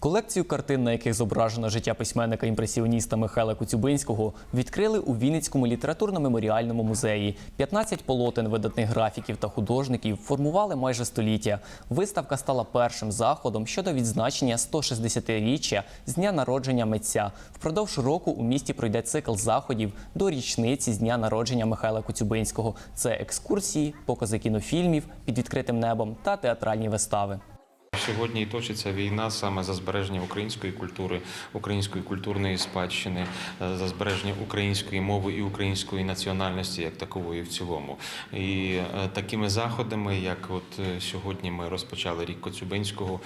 Колекцію картин, на яких зображено життя письменника-імпресіоніста Михайла Коцюбинського, відкрили у Вінницькому літературно-меморіальному музеї. 15 полотен видатних графіків та художників формували майже століття. Виставка стала першим заходом щодо відзначення 160-річчя з дня народження митця. Впродовж року у місті пройде цикл заходів до річниці з дня народження Михайла Коцюбинського. Це екскурсії, покази кінофільмів під відкритим небом та театральні вистави. Сьогодні і точиться війна саме за збереження української культури, української культурної спадщини, е, за збереження української мови і української національності як такової в цілому. І е, такими заходами, як от е, сьогодні ми розпочали рік Коцюбинського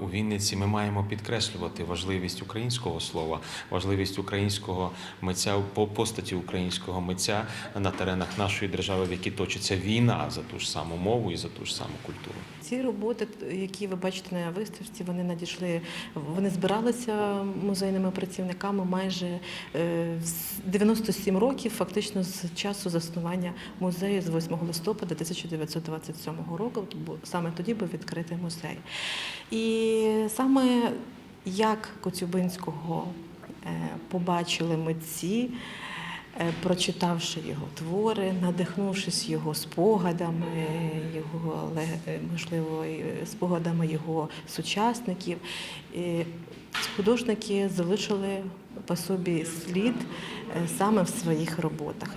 у Вінниці, ми маємо підкреслювати важливість українського слова, важливість українського митця по постаті українського митця на теренах нашої держави, в якій точиться війна за ту ж саму мову і за ту ж саму культуру. Ці роботи, які ви бачите на виставці, вони надійшли, вони збиралися музейними працівниками майже е, 97 років, фактично з часу заснування музею з 8 листопада 1927 року, бо саме тоді був відкритий музей. І саме як Коцюбинського е, побачили митці. Е, Прочитавши його твори, надихнувшись його спогадами, його е, можливо, спогадами його сучасників, е, художники залишили по собі слід е, саме в своїх роботах.